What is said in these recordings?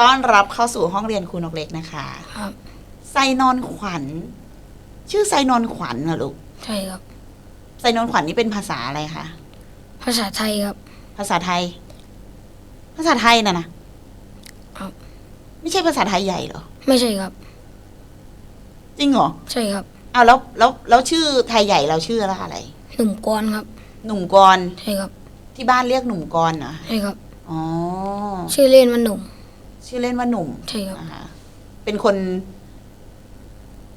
ต้อนรับเข้าสู่ห้องเรียนครูนกเล็กนะคะครับไซนอนขวัญ ชื่อไซนอนขวัญเหรอลูกใช่ครับ ไซนอนขวัญนี่เป็นภาษาอะไรคะภาษาไทยครับ ภาษาไทย ภาษาไทยน่ะนะครับ ไม่ใช่ภาษาไทยใหญ่เหรอไม่ใช่ครับ จริงเหรอใช่ครับเอาแล้วแล้วแล้วชื่อไทยใหญ่เราชื่ออะไร หนุ่มกรครับ หนุ่มกรใช่ครับที่บ้านเรียกหนุ่มกรเหรอใช่ครับอ๋อ ชื่อเล่นว่าหนุ่ม ชื่อเล่นว่าหนุ่มใช่ครับนะคะเป็นคน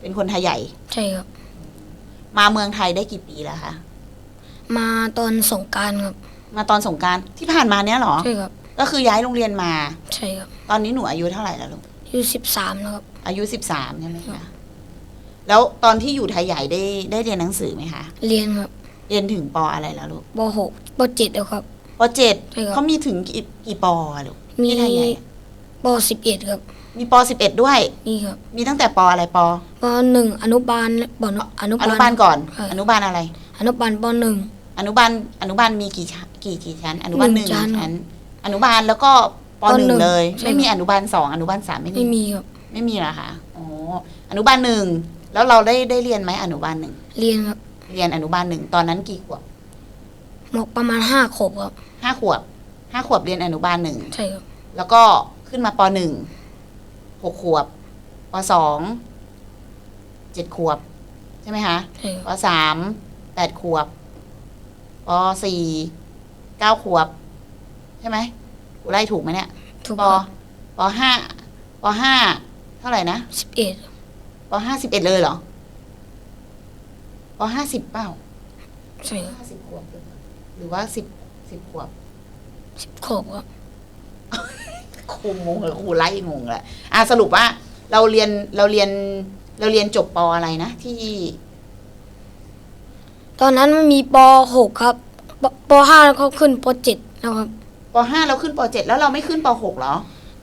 เป็นคนไทยใหญ่ ใช่ครับ มาเมืองไทยได้กี่ปีแล้วคะ มาตอนสงกรารครับ มาตอนสงกรารที่ผ่านมาเนี้ยเหรอ ใช่ครับ ก็คือย้ายโรงเรียนมา ใช่ครับตอนนี้หนูอายุเท่าไหร่แล้วลูก อายุสิบสามแล้วครับ อายุสิบสามใช่ไหมคะแล้วตอนที่อยู่ไทยใหญ่ได้ได้เรียนหนังสือไหมคะ เรียนครับเรียนถึงปออะไรแล้วลูกปหกปเจ็ดแล้วครับปเจ็ดใช่ครับ เขามีถึงกี่กี่ปอะลูกมีที่ไทยใหญ่อะ ปสิบเอ็ดครับ มีปสิบเอ็ดด้วย นี่ครับมีตั้งแต่ปอะไรปปหนึ่งอนุบาลปนอนุอนุบาลก่อนใช่อนุบาลอะไร อนุบาลปหนึ่ง อนุบาลอนุบาลมีกี่ชั้นกี่กี่ชั้น อนุบาลหหนึ่นึ่งงชั้นชั้น อนุบาลแล้วก็ปปหนึ่หนึ่งงเลย ใช่ ไม่มีอนุบาลสองอนุบาลสามไม่มีไม่มีครับ ไม่มีเหรอคะอ๋ออนุบาลหนึ่งแล้วเราได้ได้เรียนไหมอนุบาลหนึ่งเรียนครับเรียนอนุบาลหนึ่งตอนนั้นกี่ขวบหมกประมาณห้าขวบครับ ห้าขวบห้าขวบเรียนอนุบาลหนึ่งใช่ครับ แล้วก็ ขึ้นมาปหนึ่งหกขวบปสองเจ็ดขวบ ใช่ไหมคะใช่คปรับสามแปดขวบปสี่เก้าขวบ ใช่ไหมกูไล่ถูกไหมเนี่ยถูกปครับปห้าปห้าเท่าไหร่นะสิบเอ็ดปห้าสิบเอ็ดเลยเหรอปห้าสิบเปล่าใช่ครับห้าสิบขวบหรือเปล่าหรือว่าสิบสิบขวบสิบขวบครับ ครูงงเลยครูไล่งงเลยอะสรุปว่าเราเรียนเราเรียนเราเรียนจบปอะไรนะที่ ตอนนั้นมันมีปหกครับปปห้าแล้วก็ขึ้นปเจ็ดแล้วครับปห้าเราขึ้นปเจ็ดแล้วเราไม่ขึ้นปหกเหรอ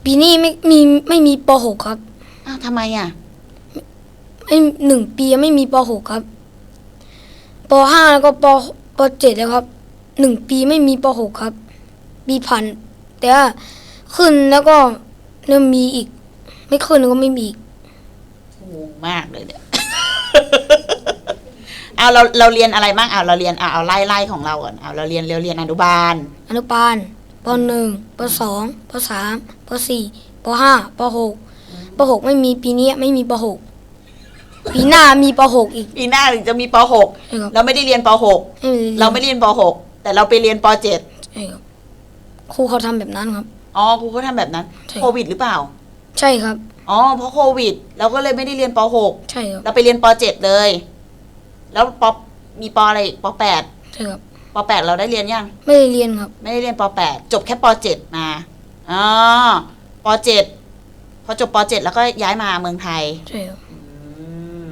ปีนี้ไม่มีไม่มีปหกครับอ้าวทำไมอะไม่หนึ่งปียังไม่มีปหกครับปห้าแล้วก็ปปเจ็ดแล้วครับหนึ่งปีไม่มีปหกครับปีผ่านแต่ว่า ขึ้นแล้วก็เริ่มมีอีก ไม่ขึ้นแล้วก็ไม่มีอีกงงมากเลยเนี่ยเอาเราเราเรียนอะไรบ้างเอาเราเรียนเอาเอาไล่ไล่ของเราก่อนเอาเราเรียนเราเรียนอนุบาล อนุบาลปหนึ่งปสองปสามปสี่ปห้าปหกปหกไม่มีปีนี้ไม่มีปหกปีหน้ามีปหกอีก ปีหน้าถึงจะมีปหกใช่ครับ เราไม่ได้เรียนปหกไม่มีเราไม่ได้เรียนปหกแต่เราไปเรียนปเจ็ดใช่ครับครูเขาทำแบบนั้นครับ อ๋อครูเขาทำแบบนั้นใช่ โควิดหรือเปล่า ใช่ครับ อ๋อเพราะโควิด เราก็เลยไม่ได้เรียนปหกใช่ครับเราไปเรียนปเจ็ดเลย แล้วปมีปอะไรอีกปแปดใช่ครับปแปดเราได้เรียนยัง ไม่ได้เรียนครับ ไม่ได้เรียนปแปดจบแค่ปเจ็ดมาอ๋อปเจ็ดพอจบปเจ็ดแล้วก็ย้ายมาเมืองไทย ใช่ครับอืม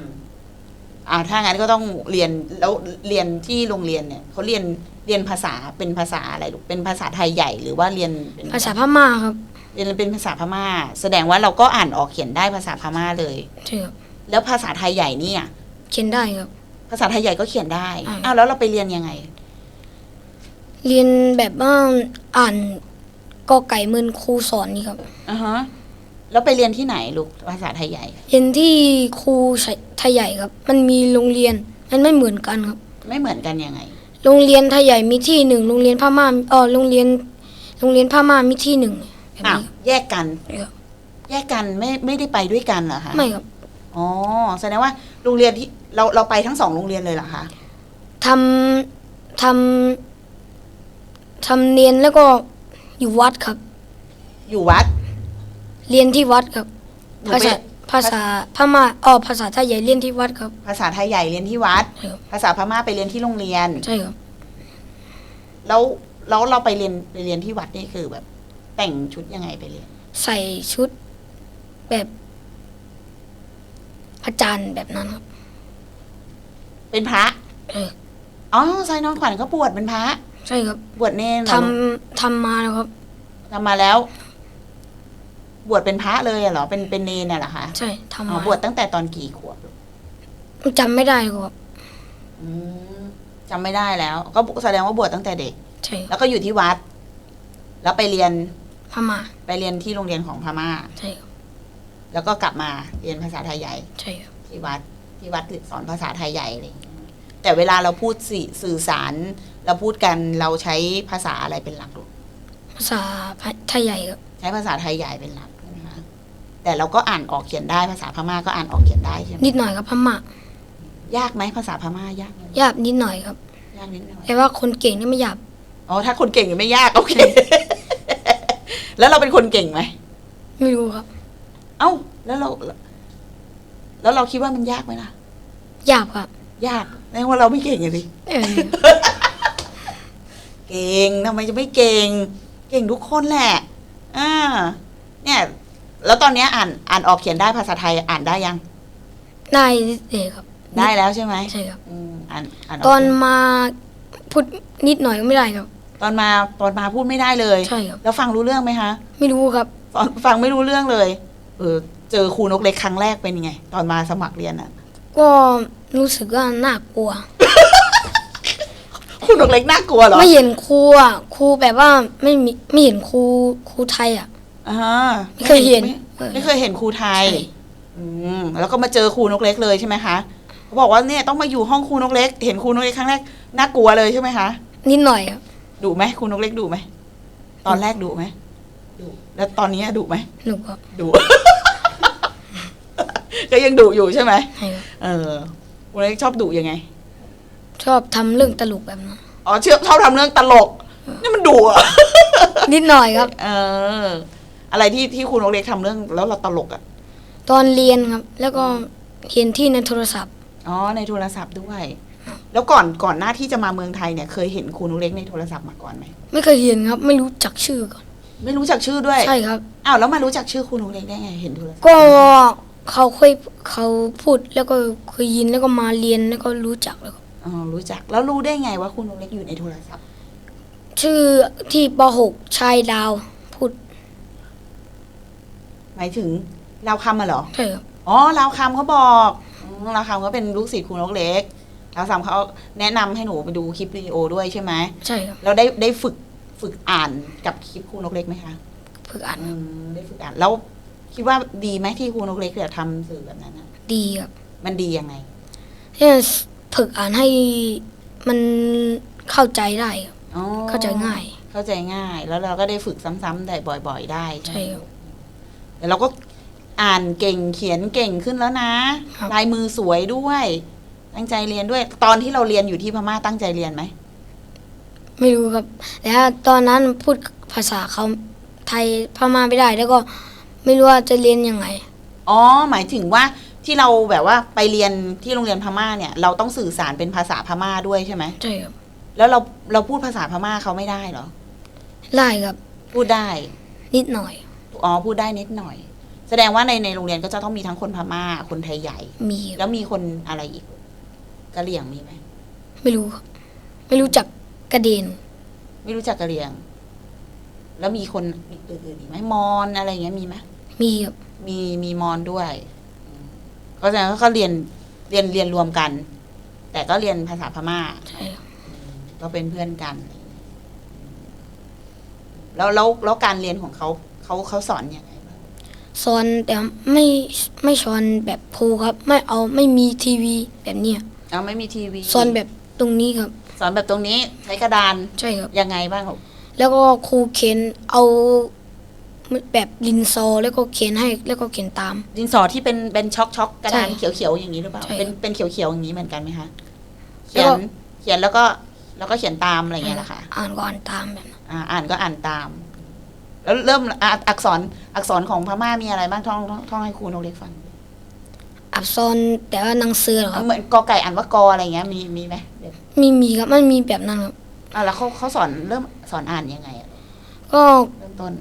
อ่าถ้างั้นก็ต้องเรียนแล้วเรียนที่โรงเรียนเนี่ยเขาเรียน เรียนภาษาเป็นภาษาอะไรลูกเป็นภาษาไทยใหญ่หรือว่าเรียนเป็นภาษาพม่าครับ เรียนเป็นภาษาพม่า แสดงว่าเราก็อ่านออกเขียนได้ภาษาพม่าเลยใช่ครับแล้วภาษาไทยใหญ่เนี่ย เขียนได้ครับ ภาษาไทยใหญ่ก็เขียนได้อ่า อ้าวแล้วเราไปเรียนยังไง เรียนแบบว่าอ่านกอไก่เหมือนครูสอนนี่ครับอ่าฮะแล้วไปเรียนที่ไหนลูกภาษาไทยใหญ่ เรียนที่ครูไทยใหญ่ครับ มันมีโรงเรียนมันไม่เหมือนกันครับ ไม่เหมือนกันยังไง โรงเรียนไทยใหญ่มีที่หนึ่งโรงเรียนพม่าเออโรงเรียน โรงเรียนพม่ามีที่หนึ่งแบบอ้าวนี้แยกกัน ครับแยกกันไม่ไม่ได้ไปด้วยกันเหรอคะไม่ครับอ๋อแสดงว่าโรงเรียนที่เราเราไปทั้งสองโรงเรียนเลยเหรอคะทำทำทำเรียนแล้วก็อยู่วัดครับ อยู่วัดเรียนที่วัดครับหนูภาไปษา ภาษาพม่าอ๋อภาษาไทยใหญ่เรียนที่วัดครับ ภาษาไทยใหญ่เรียนที่วัด ใช่ครับภาษาพม่าไปเรียนที่โรงเรียน ใช่ครับ แล้วแล้วเราไปเรียนไปเรียนที่วัดนี่คือแบบ แต่งชุดยังไงไปเรียน ใส่ชุดแบบอาจารย์แบบนั้นครับ เป็นพระเออ อ๋อไซน้องขวัญก็บวชเป็นพระ ใช่ครับบวชเนรเหรทอำทำมาแล้วครับ ทำมาแล้ว บวชเป็นพระเลยอะเหรอเป็นเป็นเนรน่ะเหรอคะใช่ทำอ๋อมาบวชตั้งแต่ตอนกี่ขวบลูกจำไม่ได้ครับอืมจำไม่ได้แล้ว ก็แสดงว่าบวชตั้งแต่เด็ก ใช่ครับแล้วก็อยู่ที่วัด แล้วไปเรียนพม่าไปเรียนที่โรงเรียนของพม่า ใช่ครับแล้วก็กลับมาเรียนภาษาไทยใหญ่ ใช่ครับที่วัดที่วัดสอนภาษาไทยใหญ่อะไรอย่างเงี้ยแต่เวลาเราพูดสื่อสื่อสาร เราพูดกันเราใช้ภาษาอะไรเป็นหลักลูกภาษาไทยใหญ่ครับใช้ภาษาไทยใหญ่เป็นหลักใช่ไหมคะ แต่เราก็อ่านออกเขียนได้ภาษาพม่าก็อ่านออกเขียนได้ใช่ไหมนิดหน่อยครับพม่ายากไหมภาษาพม่ายากไหมยากนิดหน่อยครับยากนิดหน่อยแต่ว่าคนเก่งนี่ไม่ยากอ๋อถ้าคนเก่งไม่ยากโอเค แล้วเราเป็นคนเก่งไหมไม่รู้ครับ เอ้า แล้วเรา แล้วเราคิดว่ามันยากไหมล่ะยากครับ ยากแม้ว่าเราไม่เก่งอะสิเออ เก่งทำไมจะไม่เก่ง เก่งทุกคนแหละอ่าเนี่ย แล้วตอนเนี้ยอ่านอ่านออกเขียนได้ภาษาไทยอ่านได้ยัง ได้เด็กครับได้แล้วใช่ไหมใช่ครับ อืมอ่านอ่านกตอนเขียมาพูดนิดหน่อยก็ไม่ได้ครับ ตอนมาตอนมาพูดไม่ได้เลย ใช่ครับ แล้วฟังรู้เรื่องไหมคะไม่รู้ครับ ฟังฟังไม่รู้เรื่องเลยเออเจอครูนกเล็กครั้งแรกเป็นยังไง ตอนมาสมัครเรียนอะก็รู้สึกว่าน่ากลัว ครูนกเล็กน่ากลัวเหรอไม่เห็นครูอะครูแบบว่าไม่มีไม่เห็นครูครูไทยอะ อ่าไม่เคยเห็นไม่ไม่เคยเห็นครูไทย ใช่ อืมแล้วก็มาเจอครูนกเล็กเลยใช่ไหมคะเขาบอกว่าเนี่ยต้องมาอยู่ห้องครูนกเล็ก เห็นครูนกเล็กครั้งแรกน่ากลัวเลยใช่ไหมคะนิดหน่อยครับดุไหมครูนกเล็กดุไหมตอนแรกดุไหมดุแล้วตอนนี้ดุไหมหนูครับดุ ก็ยังดุอยู่ใช่ไหมใช่ครับเออครูนกเล็กชอบดุยังไงชอบทำเรื่องตลกแบบนั้นอ๋อเชื่อชอบทำเรื่องตลกนี่มันดุอะ นิดหน่อยครับ เออ อะไรที่ที่ครูนกเล็กทำเรื่องแล้วเราตลกอะตอนเรียนครับ แล้วก็เห็นที่ในโทรศัพท์ อ๋อในโทรศัพท์ด้วย แล้วก่อนก่อนหน้าที่จะมาเมืองไทยเนี่ยเคยเห็นครูนกเล็กในโทรศัพท์มาก่อนไหมไม่เคยเห็นครับ ไม่รู้จักชื่อก่อนไม่รู้จักชื่อด้วยใช่ครับ อ้าวแล้วมารู้จักชื่อครูนกเล็กได้ไงเห็นโทรศัพท์ก็เขาเคยเขาพูดแล้วก็เคยยินแล้วก็มาเรียนแล้วก็รู้จักแล้วครับอ๋อรู้จักแล้วรู้ได้ไงว่าครูนกเล็กอยู่ในโทรศัพท์ ชื่อที่ป .6 ชายดาวพูด หมายถึงลาวคำมาเหรอ ใช่ครับ อ๋อลาวคำเขาบอกอืมลาวคำก็เป็นลูกศิษย์ครูนกเล็กลาวคำเขาแนะนำให้หนูไปดูคลิปวิดีโอด้วยใช่ไหมใช่ครับแล้วได้ได้ฝึกฝึกอ่านกับคลิปครูนกเล็กไหมคะฝึกอ่านอืมได้ฝึกอ่านแล้วคิดว่าดีไหมที่ครูนกเล็กเนี่ยทำสื่อแบบนั้นนะดีครับมันดียังไง ที่ฝึกอ่านให้มันเข้าใจได้ครับอ๋อเข้าใจง่าย เข้าใจง่าย แล้วเราก็ได้ฝึกซ้ำๆได้บ่อย ๆ ได้ใช่ไหมใช่ครับ แต่เราก็อ่านเก่งเขียนเก่งขึ้นแล้วนะ ครับ ลายมือสวยด้วย ตั้งใจเรียนด้วย ตอนที่เราเรียนอยู่ที่พม่าตั้งใจเรียนไหม ไม่รู้ครับแต่ว่าตอนนั้นพูดภาษาเขาไทยพม่าไม่ได้ แล้วก็ไม่รู้ว่าจะเรียนยังไง อ๋อ หมายถึงว่าที่เราแบบว่าไปเรียนที่โรงเรียนพม่าเนี่ย เราต้องสื่อสารเป็นภาษาพม่าด้วยใช่ไหม ใช่ครับแล้วเราเราพูดภาษาพม่าเขาไม่ได้เหรอ ได้ครับ พูดได้ นิดหน่อย อ๋อพูดได้นิดหน่อย แสดงว่าในในโรงเรียนก็จะต้องมีทั้งคนพม่าคนไทยใหญ่ มีครับแล้วมีคนอะไรอีกกะเหรี่ยงมีไหมไม่รู้ครับไม่รู้จักกระเด็นไม่รู้จักกะเหรี่ยง แล้วมีคนอื่นๆอีกไหมมอนอะไรอย่างเงี้ยมีไหมมีครับมีมีมอนด้วยอืมก็แสดงว่าก็เรียนเรียนเรียนรวมกัน แต่ก็เรียนภาษาพม่า ใช่ครับก็เป็นเพื่อนกัน แล้วแล้วแล้วการเรียนของเขา เขาเขาสอนอยังไงบ้างสอนแต่ไม่ไม่สอนแบบครูครับ ไม่เอาไม่มีทีวีแบบเนี้ยเอาไม่มีทีวีสอนแบบตรงนี้ครับ สอนแบบตรงนี้ใช้กระดานใช่ครับ ยังไงบ้างลูกแล้วก็ครูเขียนเอาแบบลินโซแล้วก็เขียนให้แล้วก็เขียนตาม ดินสอที่เป็นเป็นช็อกช็อกกระดานใช่เขียวเขียวๆอย่างนี้หรือเปล่า ใช่ เป็นเป็นเขียวเขียวๆอย่างนี้เหมือนกันไหมคะแล้เขีวยก็นเขียนแล้วก็แล้วก็เขียนตามอะไรอย่างเงี้ยนะคะอ่านก็อ่านตามแบบนั้นอ่าอ่านก็อ่านตาม แล้วเริ่มอะอักษรอักษรของพม่ามีอะไรบ้างท่องท่องท่องให้ครูนกเล็กฟังอักษรแต่ว่าหนังสือเหรอครับ เหมือนกอไก่อ่านว่ากออะไรอย่างเงี้ยมีมีไหมเดี๋ยวมีมีครับมันมีแบบนั้นครับ อ่าแล้วเขาเขาสอนเริ่มสอนอ่านยังไงอะก็เริ่มต้น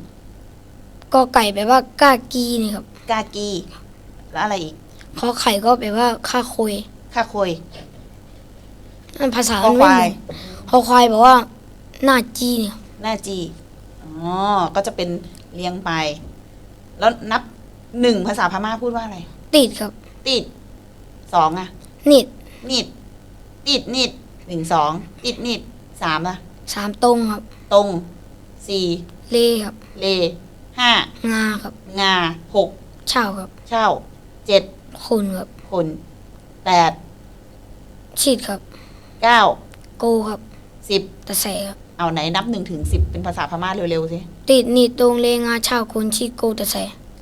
ก็ไก่แบบว่ากากีนี่ครับกากี แล้วอะไรอีกขอไข่ก็แบบว่าค่าโคยข้าคยนั่นภาษาคอมันคไม่วาเหยมือนคอควายบอกว่าหน้าจีนี่ครับหน้าจี อ๋อ ก็จะเป็นเรียงไป แล้วนับหนึ่งภาษาพม่าพูดว่าอะไร ติดครับ ติด สองอะนิดนิด ติดนิดหนึ่งสอง ติดนิดสามอะสามตรงครับ ตรง สี่ เลครับ เล ห้า งาครับ งา หก เช่าครับ เช่า เจ็ดคนครับคนแปดชิดครับ เก้าโกครับสิบตะแสครับ เอาไหนนับหนึ่งถึงสิบเป็นภาษาพม่าเร็วๆสิ ติดหนีดตรงเลงาเช่าคนชิดโกตะแส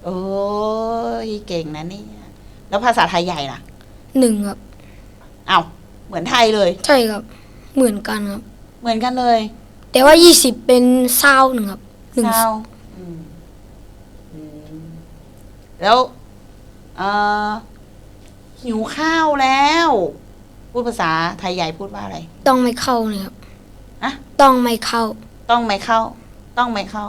โอ้ยเก่งนะเนี่ยแล้วภาษาไทยใหญ่ล่ะหนึ่งครับ เอาเหมือนไทยเลย ใช่ครับ เหมือนกันครับ เหมือนกันเลยแต่ว่ายี่สิบเป็นเศร้าหนึ่งครับหนึ่งเศร้าอืมอืมแล้วเอ่อหิวข้าวแล้ว พูดภาษาไทยใหญ่พูดว่าอะไร ต้องไม่เข้าเลยครับ อะต้องไม่เข้า ต้องไม่เข้า ต้องไม่เข้า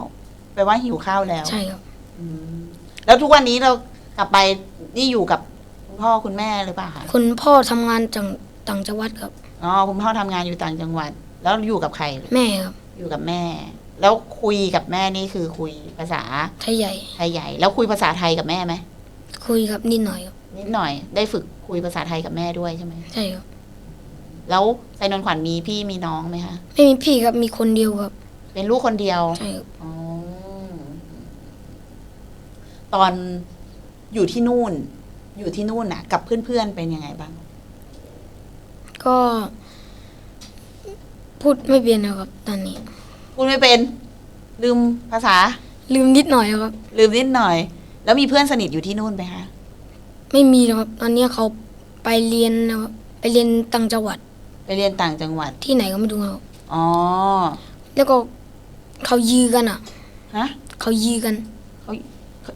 แปลว่าหิวข้าวแล้วใช่ครับ อืมแล้วทุกวันนี้เรากลับไปนี่อยู่กับคุณพ่อคุณแม่หรือเปล่าคะคุณพ่อทำงานจังต่างจังหวัดครับ อ๋อคุณพ่อทำงานอยู่ต่างจังหวัด แล้วอยู่กับใคร แม่ครับอยู่กับแม่ แล้วคุยกับแม่นี่คือคุยภาษาไทยใหญ่ ไทยใหญ่ แล้วคุยภาษาไทยกับแม่ไหมคุยครับนิดหน่อยครับนิดหน่อย ได้ฝึกคุยภาษาไทยกับแม่ด้วยใช่ไหม ใช่ครับ แล้วไซนนท์ขวัญมีพี่มีน้องไหมคะ ไม่มีพี่ครับมีคนเดียวครับเป็นลูกคนเดียวใช่ครับอ๋อตอนอยู่ที่นู่น อยู่ที่นู่นน่ะ กับเพื่อนๆเป็นยังไงบ้าง ก็ พูดไม่เป็นนะครับ ตอนนี้ พูดไม่เป็น ลืมภาษา ลืมนิดหน่อยครับ ลืมนิดหน่อย แล้วมีเพื่อนสนิทอยู่ที่นู่นไหมคะ ไม่มีแล้วครับ ตอนนี้เขาไปเรียนนะครับไปเรียนต่างจังหวัด ไปเรียนต่างจังหวัด ที่ไหนก็ไม่รู้ครับอ๋อ แล้วก็เขายือกันอะฮะเขายือกันเขา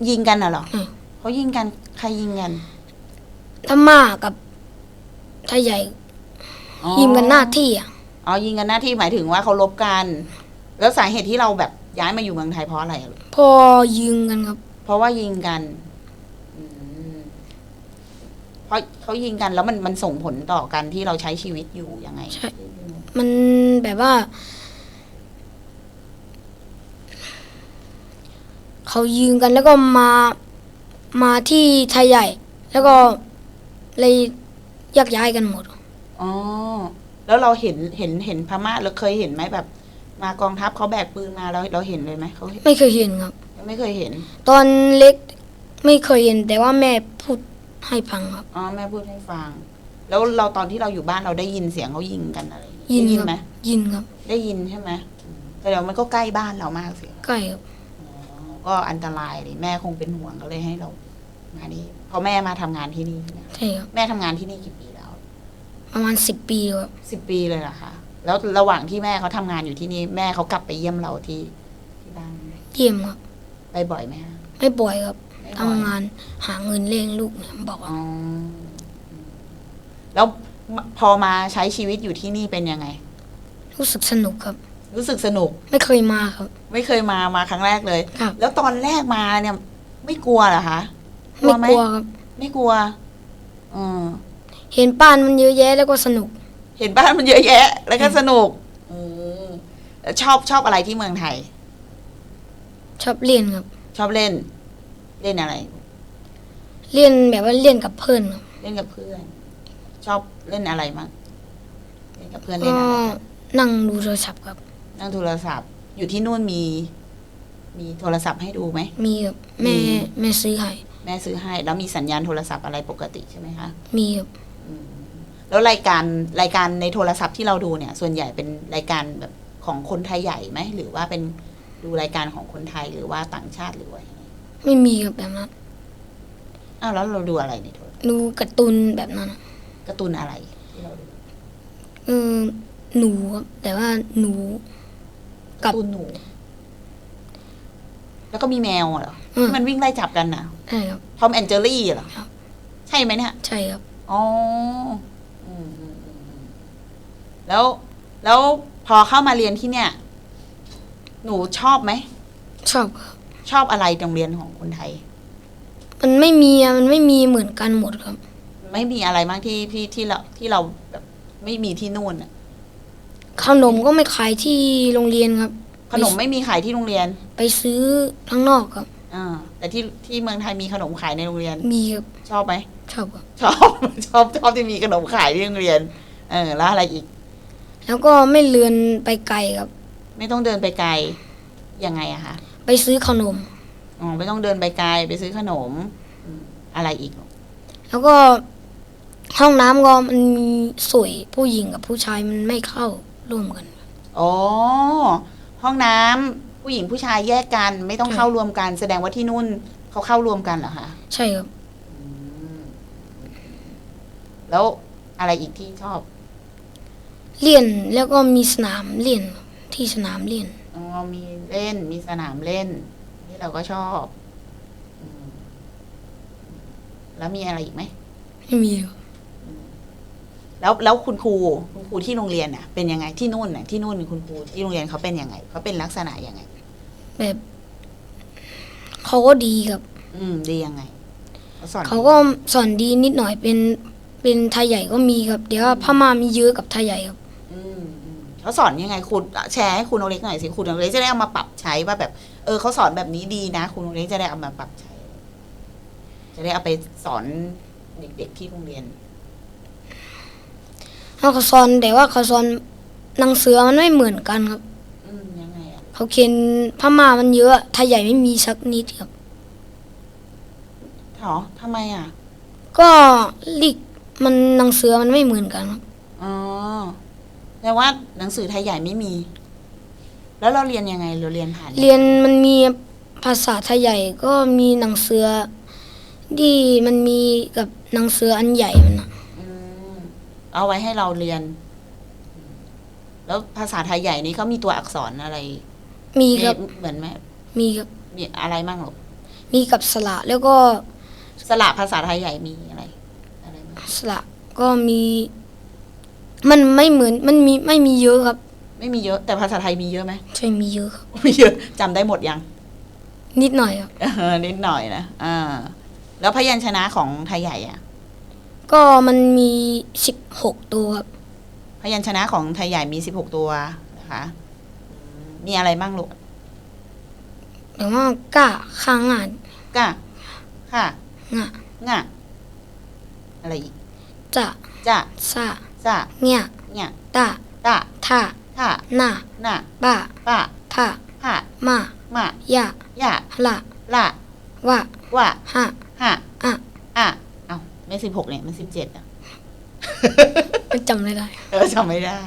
ยิงกันน่ะเหรออืมเขายิงกัน ใครยิงกันถ้าม่ากับไทยใหญ่อ๋อยิงกันหน้าที่อะอ๋อ ยิงกันหน้าที่หมายถึงว่าเขาลบกัน แล้วสาเหตุที่เราแบบย้ายมาอยู่เมืองไทยเพราะอะไรอะลูกพอยิงกันครับ เพราะว่ายิงกันอืมเพ ราะเขายิงกันแล้วมันมันส่งผลต่อกันที่เราใช้ชีวิตอยู่ยังไง ใช่ มันแบบว่า เขายืงกันแล้วก็มามาที่ไทยใหญ่ แล้วก็เลยแยกย้ายกันหมด อ๋อ แล้วเราเห็นเห็นเห็นพม่าเราเคยเห็นไหมแบบ มากองทัพเขาแบกปืนมาเราเราเห็นเลยไหมเขาเห็นไม่เคยเห็นครับ ไม่เคยเห็น ตอนเล็กไม่เคยเห็นแต่ว่าแม่พูด ให้ฟังครับ อ๋อแม่พูดให้ฟัง แล้วเราตอนที่เราอยู่บ้านเราได้ยินเสียงเขายิงกันอะไรยินได้ยินครับ ไหมยินครับได้ยินใช่ไหมอืมแต่เดี๋ยวมันก็ใกล้บ้านเรามากสิใกล้ครับอ๋อก็อันตรายเลยแม่คงเป็นห่วงก็เลยให้เรา มานี่เพราะแม่มาทำงานที่นี่ใช่ไหมใช่ครับ แม่ทำงานที่นี่กี่ปีแล้วประมาณสิบปีครับสิบปีเลยเหรอคะแล้วระหว่างที่แม่เขาทำงานอยู่ที่นี่แม่เขากลับไปเยี่ยมเราที่ที่บ้านไหมเยี่ยมครับไปบ่อยไหมคะไม่บ่อยครับไม่ ทำบ่อยงานหาเงินเลี้ยงลูกเนี่ยบอกว่าอ๋อแล้วพอมาใช้ชีวิตอยู่ที่นี่เป็นยังไง รู้สึกสนุกครับ รู้สึกสนุก ไม่เคยมาครับ ไม่เคยมามาครั้งแรกเลย ครับ แล้วตอนแรกมาเนี่ย ไม่กลัวเหรอคะไม่ไหมกลัวครับ ไม่กลัวอืมเห็นป้านมันเยอะแยะแล้วก็สนุก เห็นบ้านมันเยอะแยะ แล้วก็สนุกอืมแล้วชอบชอบอะไรที่เมืองไทย ชอบเรียนครับ ชอบเล่น เล่นอะไรเรียนแบบว่าเรียนกับเพื่อนครับเล่นกับเพื่อน ชอบเล่นอะไรบ้างเล่นกับเพื่อนก็เล่นอะไรนั่งดูโทรศัพท์ครับ นั่งโทรศัพท์ อยู่ที่นู่นมี มีโทรศัพท์ให้ดูไหม มีครับแม่มีแม่ซื้อให้แม่ซื้อให้ แล้วมีสัญญาณโทรศัพท์อะไรปกติใช่ไหมคะ มีครับอืมแล้วรายการรายการในโทรศัพท์ที่เราดูเนี่ย ส่วนใหญ่เป็นรายการแบบของคนไทยใหญ่ไหมหรือว่าเป็นดูรายการของคนไทยหรือว่าต่างชาติหรือว่ายังไง ไม่มีครับแบบนั้น อ้าวแล้วเราดูอะไรในโทรศัพท์ดูการ์ตูนแบบนั้นอะการ์ตูนอะไรที่เราดูเออหนูครับแต่ว่าหนู กักาบ ร์ตูนหนู แล้วก็มีแมวเหรอเออที่มันวิ่งไล่จับกันนะใช่ครับ ทอมแอนเจอรี่เหรอครับ ใช่ไหมเนี่ย ใช่ครับ อ๋ออืมอืมอืมอืมแล้วแล้วพอเข้ามาเรียนที่เนี่ย หนูชอบไหมชอบครับ ชอบอะไรโรงเรียนของคนไทย มันไม่มีอะมันไม่มีเหมือนกันหมดครับ ไม่มีอะไรบ้างที่ที่ที่เราที่เราแบบไม่มีที่นู่นน่ะขนมก็ไม่ขายที่โรงเรียนครับ ขนมไม่มีขายที่โรงเรียนไปซื้อข้างนอกครับ อ่าแต่ที่ที่เมืองไทยมีขนมขายในโรงเรียน มีครับชอบไหมชอบครับชอบ ชอบชอบที่มีขนมขายที่โรงเรียน เออ แล้วอะไรอีก แล้วก็ไม่เลือนไปไกลครับ ไม่ต้องเดินไปไกลยังไงอะคะไป ซื้อขนม อ๋อไม่ต้องเดินไปไกลไปซื้อขนมอืมอะไรอีก แล้วก็ห้องน้ำก็มันมีสวยผู้หญิงกับผู้ชายมันไม่เข้าร่วมกัน อ๋อ ห้องน้ำผู้หญิงผู้ชายแยกกัน ไม่ต้องใช่เข้ารวมกัน แสดงว่าที่นู่นเขาเข้ารวมกันเหรอคะ ใช่ครับ แล้วอะไรอีกที่ชอบเลี่ยนแล้วก็มีสนามเลี่ยนที่สนามเลี่ยน อ๋อมีเล่นมีสนามเล่นที่เราก็ชอบอืมแล้วมีอะไรอีกไหม ไม่มีครับแล้วแล้วคุณครูคุณครูที่โรงเรียนน่ะเป็นยังไงที่นู่นน่ะที่นู่นคุณครูที่โรงเรียนเขาเป็นยังไงเขาเป็นลักษณะยังไง แบบเขาก็ดีครับ อืมดียังไงเขาสอนเขาก็สอนดีนิดหน่อยเป็นเป็นไทยใหญ่ก็มีครับ เดี๋ยวพม่ามีเยอะกับไทยใหญ่ครับอืมอืม เขาสอนยังไงคุณแชร์ให้คุณโอเล็กหน่อยสิคุณโอเล็กจะได้เอามาปรับใช้ว่าแบบ เออเขาสอนแบบนี้ดีนะ คุณโอเล็กจะได้เอามาปรับใช้ จะได้เอาไปสอนเด็กๆที่โรงเรียนเขาสอนแต่ว่าเขาสอนหนังสือมันไม่เหมือนกันครับ อืมยังไงอะเขาเขียนพม่ามันเยอะไทยใหญ่ไม่มีสักนิดครับหรอทำไมอะ ก็ลิกมันหนังสือมันไม่เหมือนกันครับอ๋อ แต่ว่าหนังสือไทยใหญ่ไม่มี แล้วเราเรียนยังไงเราเรียนผ่านเรียนมันมีภาษาไทยใหญ่ก็มีหนังสือที่มันมีกับหนังสืออันใหญ่มันนะอืมเอาไว้ให้เราเรียน แล้วภาษาไทยใหญ่นี้เขามีตัวอักษรอะไรมีครับเหมือนไหมมีครับมีอะไรมั่งหรอมีกับสระแล้วก็สระภาษาไทยใหญ่มีอะไรอะไรบ้างสระก็มี มันไม่เหมือนมันมีไม่มีเยอะครับ ไม่มีเยอะแต่ภาษาไทยมีเยอะไหมใช่มีเยอะครับไม่เยอะจำได้หมดยัง นิดหน่อยครับ เออนิดหน่อยนะอ่าแล้วพยัญชนะของไทยใหญ่อะก็มันมีสิบหกตัวครับพยัญชนะของไทยใหญ่มีสิบหกตัวนะคะอืมมีอะไรบ้างลูกแต่ว่าก้าข้างงานก้าค่ะ งะง่ะ อะไรอีกจะจ้าซา จ้าเงียเนี่ยตาตาท่าท่าหน้าหน้าบ้าป้าท่าผ้ามามายาย่าละล่าว่าว่าฮะห้าอะอะเอาไม่สิบหกเนี่ยมันสิบเจ็ดอะมันจำไม่ได้เออจำไม่ได้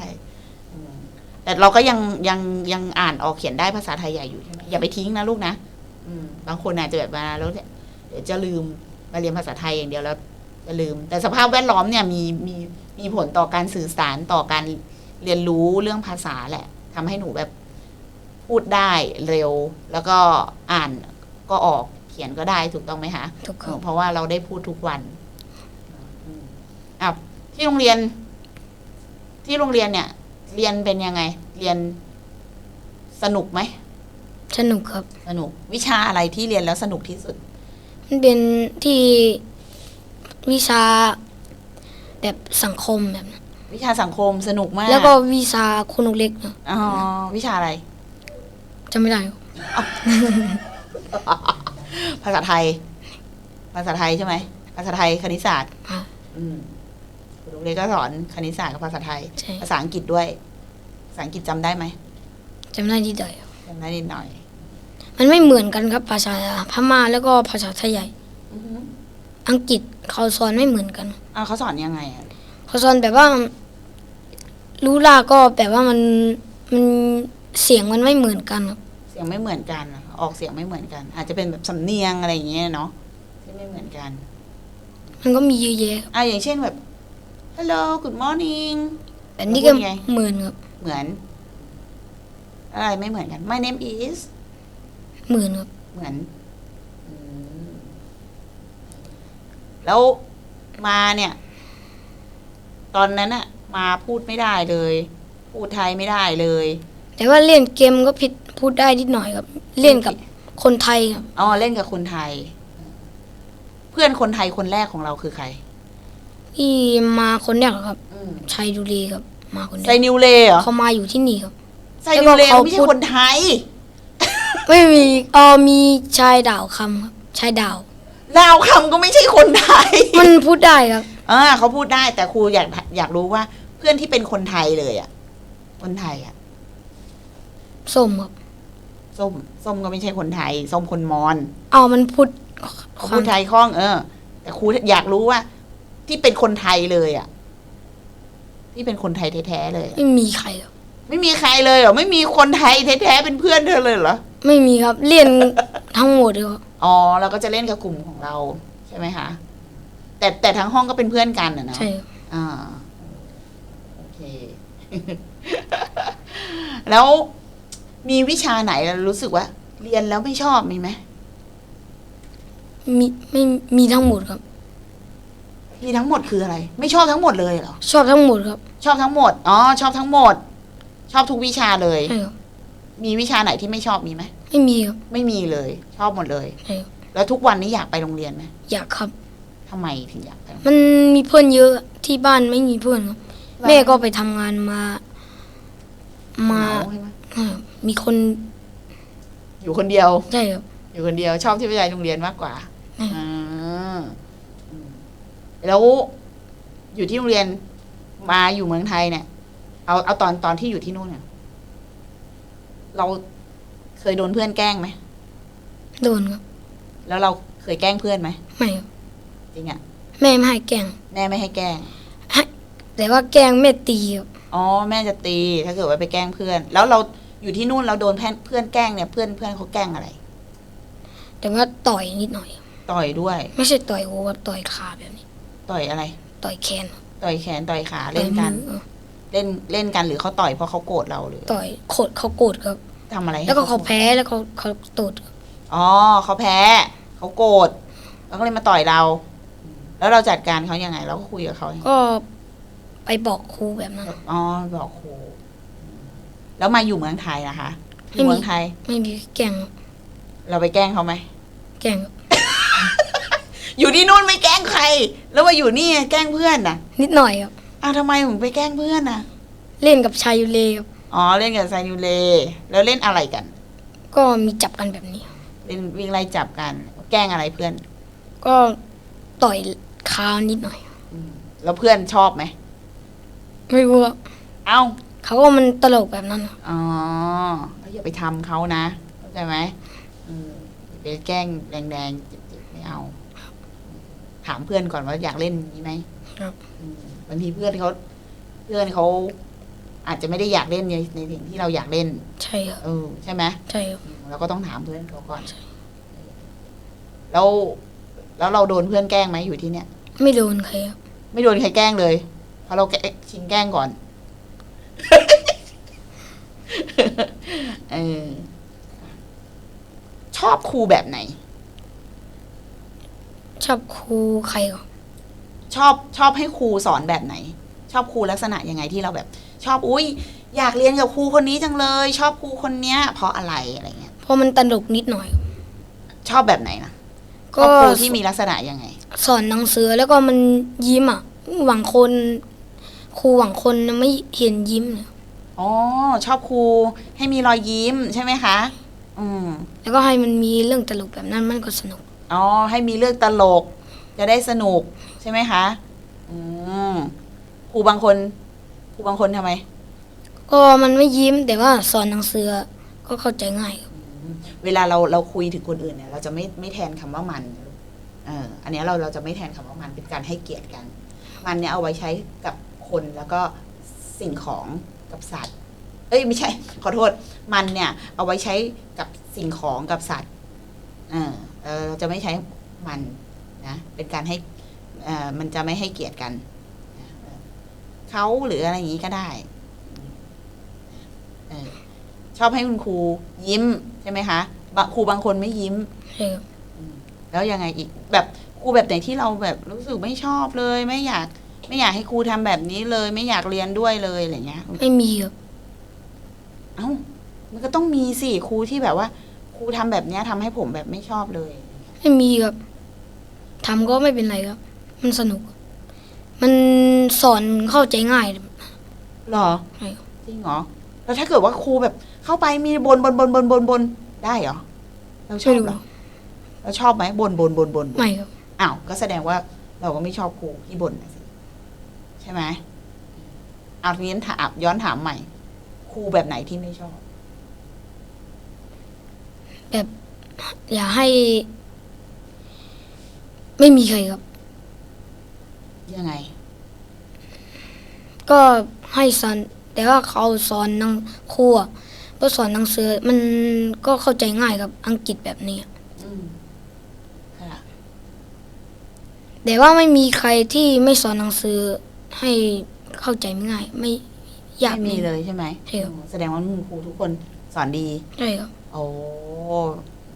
อืมแต่เราก็ยังยังยังอ่านออกเขียนได้ภาษาไทยใหญ่อยู่ใช่ไหมอย่าไปทิ้งนะลูกนะอืมบางคนอาจจะแบบมาแล้วเนี่ยเดี๋ยวจะลืมมาเรียนภาษาไทยอย่างเดียวแล้ว จะลืม แต่สภาพแวดล้อมเนี่ยมีมีมีผลต่อการสื่อสารต่อการเรียนรู้เรื่องภาษาแหละทำให้หนูแบบพูดได้เร็ว แล้วก็อ่านก็ออกเขียนก็ได้ถูกต้องไหมคะถูกคเอรัอบเพราะว่าเราได้พูดทุกวันอืมอะที่โรงเรียน ที่โรงเรียนเนี่ย เรียนเป็นยังไง เรียนสนุกไหมสนุกครับ สนุก วิชาอะไรที่เรียนแล้วสนุกที่สุด มันเป็นที่ วิชาแบบสังคมแบบนั้นวิชาสังคมสนุกมากแล้วก็วิชาคนเล็กนะอ๋อวิชาอะไร จำไม่ได้ครับภาษาไทย ภาษาไทยใช่ไหมภาษาไทยคณิตศาสตร์อะ อืมคุณลุงเล็กก็สอนคณิตศาสตร์กับภาษาไทย ใช่ ภาษาอังกฤษด้วย ภาษาอังกฤษจำได้ไหมจำได้นิดหน่อยครับจำได้นิดหน่อย มันไม่เหมือนกันครับภาษาพม่าแล้วก็ภาษาไทยใหญ่อือหืออังกฤษ เขาสอนไม่เหมือนกันอ่าเขาสอนยังไงอะเขาสอนแบบว่ารู้ลาก็แบบว่ามันมันเสียงมันไม่เหมือนกันครับเสียงไม่เหมือนกันอะออกเสียงไม่เหมือนกัน อาจจะเป็นแบบสำเนียงอะไรอย่างเงี้ยเนาะที่ไม่เหมือนกันมันก็มีเยอะแยะครับอะอย่างเช่นแบบ hello good morning แต่นี่ก็พูดไงเหมือนครับเหมือน อะไรไม่เหมือนกัน my name is เหมือนครับเหมือนอืม แล้วมาเนี่ย ตอนนั้นอะมาพูดไม่ได้เลย พูดไทยไม่ได้เลย แต่ว่าเล่นเกมก็ผิดพูดได้นิดหน่อยครับ เล่นกับคนไทยครับอ๋อเล่นกับคนไทย เพื่อนคนไทยคนแรกของเราคือใครที่มาคนแรกครับอืมชัยดุรีครับ มาคนแรไซกนิวเลเหรอเขามาอยู่ที่นี่ครับไซนิวเลแล้วก็เขาไม่ใช่พูดคนไทย ไม่มีเออมีชายดาวคำครับชายดาว ลาวคำก็ไม่ใช่คนไทยมันพูดได้ครับ อ่าเขาพูดได้แต่ครูอยากอยากรู้ว่า เพื่อนที่เป็นคนไทยเลยอะ คนไทยอะ ส้มครับส้ม ส้มก็ไม่ใช่คนไทย ส้มคนมอญเอามันพูดเขาพูดไทยคล่อง เออ แต่ครูอยากรู้ว่า ที่เป็นคนไทยเลยอะ ที่เป็นคนไทยแท้ๆเลยอะไม่มีใครครับไม่มีใครเลยเหรอไม่มีคนไทยแท้ๆเป็นเพื่อนเธอเลยเหรอ ไม่มีครับ เรียนทั้งหมดเลยครับ อ๋อเราก็จะเล่นกับกลุ่มของเราใช่ไหมคะ แต่แต่ทั้งห้องก็เป็นเพื่อนกันอะเนาะใช่ครับอ่าโอเค แล้วมีวิชาไหนเรารู้สึกว่า เรียนแล้วไม่ชอบมีไหมมีไม่มีทั้งหมดครับ มีทั้งหมดคืออะไร ไม่ชอบทั้งหมดเลยเหรอ ชอบทั้งหมดครับชอบทั้งหมด อ๋อ ชอบทั้งหมด ชอบทุกวิชาเลย ใช่ครับ มีวิชาไหนที่ไม่ชอบมีไหมไม่มีครับไม่มีเลย ชอบหมดเลย ใช่ครับแล้วทุกวันนี้อยากไปโรงเรียนไหมอยากครับ ทำไมถึงอยากไปโรงเรียนมันมีเพื่อนเยอะที่บ้านไม่มีเพื่อนครับ แม่ก็ไปทำงานมามาเหงใช่ไหมเออมีคนอยู่คนเดียว ใช่ครับ อยู่คนเดียว ชอบที่ไปโรงเรียนมากกว่าอืม อ่าอืมแล้วอยู่ที่โรงเรียนมาอยู่เมืองไทยเนี่ย เอาเอาตอนตอนที่อยู่ที่นู่นเนี่ยเรา เคยโดนเพื่อนแกล้งไหม โดนครับแล้วเราเคยแกล้งเพื่อนไหม ไม่ครับจริงอะ่ะแม่ไม่ให้แกล้งแม่ไม่ให้แกล้งแต่ว่าแกล้งแม่ตีครับอ๋อแม่จะตีถ้าเกิดว่าไปแกล้งเพื่อน แล้วเราอยู่ที่นู่นเราโดนเพื่อนเพื่อนแกล้งเนี่ยเพื่อนเพื่อนเขาแกล้งอะไร แต่ว่าต่อยนิดหน่อยครับต่อยด้วย ไม่ใช่ต่อยหัวครับต่อยขาแบบนี้ ต่อยอะไร ต่อยแขนครับต่อยแขนต่อยขาต่เล่อยนกันมือครับเล่นเล่นกันหรือเขาต่อยเพราะเขาโกรธเราหรือ ต่อยโคตรเขาโกรธครับ ทำอะไรให้แล้วก็เขาโรธแพ้แล้วเขาเขาโตดครับอ๋อเขาแพ้เขาโกรธแล้วก็เลยมาต่อยเรา แล้วเราจัดการเขายังไง เราก็คุยกับเขายังไงก็ไปบอกครูแบบนั้น อ๋อบอกครูแล้วมาอยู่เมืองไทยนะคะอไม่มียู่เมืองไทย ไม่มีแกล้งครับเราไปแกล้งเขาไหม แกล้งครับอยู่ที่นู่นไม่แกล้งใคร แล้วมาอยู่นี่แกล้งเพื่อนน่ะนิดหน่อยครับอ้าวทำไมถึงไปแกล้งเพื่อนน่ะ เล่นกับชายยูเลครับ อ๋อเล่นกับไซนิวเลแล้วเล่นอะไรกัน ก็มีจับกันแบบนี้ครับเล่นวิ่งไล่จับกัน แกล้งอะไรเพื่อนก็ต่อยขานิดหน่อยครับแล้วเพื่อนชอบไหมไม่รู้ครับเอ้า เขาว่ามันตลกแบบนั้นครับอ๋อแล้วอย่าไปทำเขานะ เข้าใจไหมอืมอย่าไปแกล้งแรงๆเจ็บๆไม่เอา ถามเพื่อนก่อนว่าอยากเล่นนี้ไหมครับ อืมบางทีเพื่อนเขาเพื่อนเขา อาจจะไม่ได้อยากเล่นในในสิ่งที่เราอยากเล่น ใช่ครับ เออใช่ไหมใช่ครับอืมเราก็ต้องถามเพื่อนเขาก่อนแล้วแล้วเราโดนเพื่อนแกล้งไหมอยู่ที่เนี่ย ไม่โดนใครครับ ไม่โดนใครแกล้งเลย เพราะเราแกล้งชิงแกล้งก่อน เออชอบครูแบบไหน ชอบครูใครครับชอบชอบให้ครูสอนแบบไหน ชอบครูลักษณะยังไงที่เราแบบ ชอบอุ้ยอยากเรียนกับครูคนนี้จังเลย ชอบครูคนเนี้ย เพราะอะไรอะไรเงี้ย เพราะมันตลกนิดหน่อยครับชอบแบบไหนนะชก็อบครูที่มีลักษณะยังไง สอนหนังสือแล้วก็มันยิ้มอะหวังคนครูหวังคนไม่เห็นยิ้มเลยอ๋อชอบครูให้มีรอยยิ้มใช่ไหมคะ อืม แล้วก็ให้มันมีเรื่องตลกแบบนั้นมันก็สนุกอ๋อให้มีเรื่องตลก จะได้สนุกใช่ไหมคะ อืมครูบางคน ครูบางคนทำไม ก็มันไม่ยิ้มแต่ว่าสอนหนังสือก็เข้าใจง่ายครับเวลาเราเราคุยถึงคนอื่นเนี่ย เราจะไม่ไม่แทนคำว่ามันเอออันเนี้ยเราเราจะไม่แทนคำว่ามันเป็นการให้เกียรติกัน มันเนี่ยเอาไว้ใช้กับคนแล้วก็สิ่งของกับสัตว์ เอ้ยไม่ใช่ ขอโทษ มันเนี่ย เอาไว้ใช้กับสิ่งของกับสัตว์เออเออเราจะไม่ใช้มันนะเป็นการให้เอ่อมันจะไม่ให้เกียรติกันนะเออ เขาหรืออะไรอย่างนี้ก็ได้เออชอบให้คุณครูยิ้มใช่ไหมคะบางครูบางคนไม่ยิ้มใช่ครับแล้วยังไงอีก แบบครูแบบไหนที่เราแบบรู้สึกไม่ชอบเลย ไม่อยาก ไม่อยากให้ครูทำแบบนี้เลย ไม่อยากเรียนด้วยเลยอะไรเงี้ย ไม่มีครับเอ้ามันก็ต้องมีสิครูที่แบบว่า ครูทำแบบเนี้ยทำให้ผมแบบไม่ชอบเลย ไม่มีครับทำก็ไม่เป็นไรครับ มันสนุก มันสอนเข้าใจง่ายหรอ ใช่ครับจริงเหรอ แล้วถ้าเกิดว่าครูแบบ เข้าไปมีบนบนบนบนบนบนได้เหรอ เราชอไม่บรู้เหรอเราชอบไหมบนบนบนบนบนไม่ครับอ้าวก็แสดงว่าเราก็ไม่ชอบครูที่บ่นน่ะสิใช่ไหมเอาทีนี้ถามย้อนถามใหม่ ครูแบบไหนที่ไม่ชอบ แบบ อย่าให้ ไม่มีใครครับ ยังไง ก็ให้สอน แต่ว่าเขาสอนหนังครูอะก็สอนหนังสือมันก็เข้าใจง่ายครับอังกฤษแบบนี้อืมค่ะ แต่ว่าไม่มีใครที่ไม่สอนหนังสือให้เข้าใจไม่ง่าย ไม่ยากไม่มีเลยใช่ไหมใช่ครับอืมแสดงว่าคุณครูทุกคนสอนดี ใช่ครับ โอ้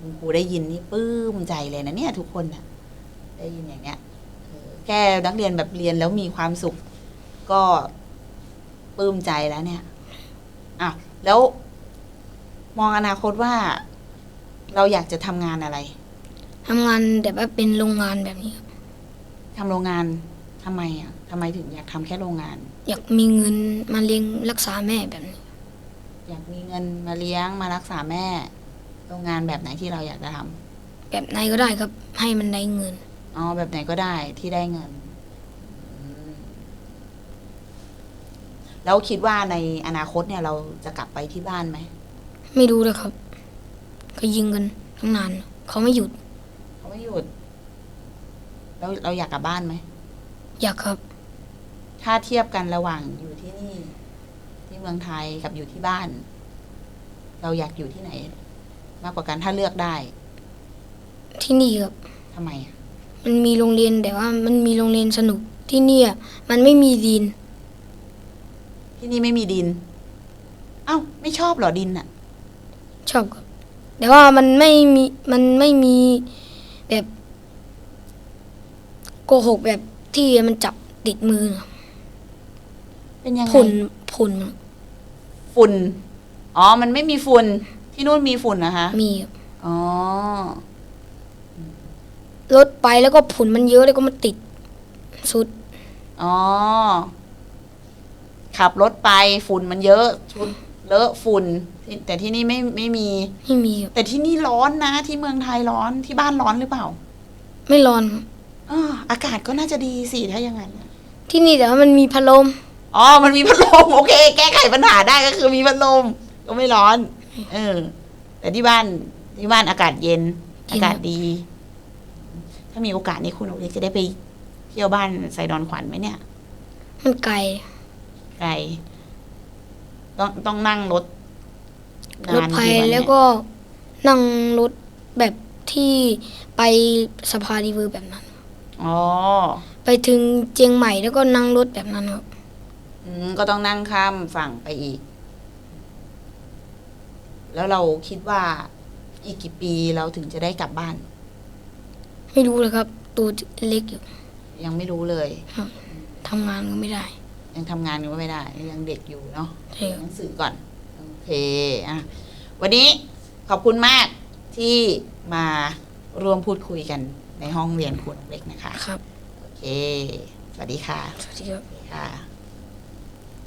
คุณครูได้ยินนี่ปลื้มใจเลยนะเนี่ย ทุกคนน่ะ ได้ยินอย่างเงี้ยเออ แค่นักเรียนแบบเรียนแล้วมีความสุข ก็ปลื้มใจแล้วเนี่ยอะแล้ว มองอนาคตว่า เราอยากจะทำงานอะไรทำงานแบบว่าเป็นโรงงานแบบนี้ครับทำโรงงานทำไมอะทำไมถึงอยากทำแค่โรงงาน อยากมีเงินมาเลี้ยงรักษาแม่แบบนี้ อยากมีเงินมาเลี้ยงมารักษาแม่ โรงงานแบบไหนที่เราอยากจะทำแบบไหนก็ได้ครับ ให้มันได้เงิน อ๋อแบบไหนก็ได้ที่ได้เงินอืมแล้วคิดว่าในอนาคตเนี่ยเราจะกลับไปที่บ้านไหมไม่รู้เลยครับ ก็ยิงกันทั้งนาน เขาไม่หยุด เขาไม่หยุด แล้วเราอยากกลับบ้านไหม อยากครับ ถ้าเทียบกันระหว่างอยู่ที่นี่ ที่เมืองไทยกับอยู่ที่บ้าน เราอยากอยู่ที่ไหน มากกว่ากันถ้าเลือกได้ ที่นี่ครับทำไมอะ มันมีโรงเรียนแต่ว่ามันมีโรงเรียนสนุกที่เนี่ยมันไม่มีดิน ที่นี่ไม่มีดิน เอ้า ไม่ชอบเหรอดินอะชอบครับแต่ว่ามันไม่มีมันไม่มีแบบโกหกแบบที่มันจับติดมือนะครับเป็นยังไงผุนผุนฝุ่น อ๋อ มันไม่มีฝุ่น ที่นู่นมีฝุ่นนะคะ มีครับอ๋อ รถไปแล้วก็ผุนมันเยอะแล้วก็มันติดสุด อ๋อ ขับรถไปฝุ่นมันเยอะชุดเลอะฝุ่นที่แต่ที่นี่ไม่ไม่มี ไม่มีครับแต่ที่นี่ร้อนนะที่เมืองไทยร้อนที่บ้านร้อนหรือเปล่าไม่ร้อนครับอาอากาศก็น่าจะดีสิถ้าอย่างนั้นที่นี่แต่ว่ามันมีพัดลม อ๋อ มันมีพัดลมโอเค แก้ไขปัญหาได้ก็คือมีพัดลม ก็ไม่ร้อน เออ แต่ที่บ้านที่บ้านอากาศเย็นเย็อานกาศครับดีถ้ามีโอกาสนี้คุณโอเล็กจะได้ไปเที่ยวบ้านไซดอนขวัญไหมเนี่ย มันไกล ไกล ต้องต้องนั่งรถรถนานไฟกี่นเนี่ยแล้วก็นั่งรถแบบที่ไปสะพานรีเวอร์แบบนั้น อ๋อ ไปถึงเจียงใหม่แล้วก็นั่งรถแบบนั้นครับอืมก็ต้องนั่งข้ามฝั่งไปอีก แล้วเราคิดว่าอีกกี่ปีเราถึงจะได้กลับบ้าน ไม่รู้เลยครับ ตัวเล็กอยู่ยังไม่รู้เลยทำงานก็ไม่ได้ ยังทำงานก็ไม่ได้ ยังเด็กอยู่เนาะใช่คเรียนรับหนังสือก่อน โอเคอะวันนี้ขอบคุณมากที่มาร่วมพูดคุยกันในห้องเรียนคุณเล็กนะคะ ครับ โอเค สวัสดีค่ะ สวัสดีครับ ค่ะ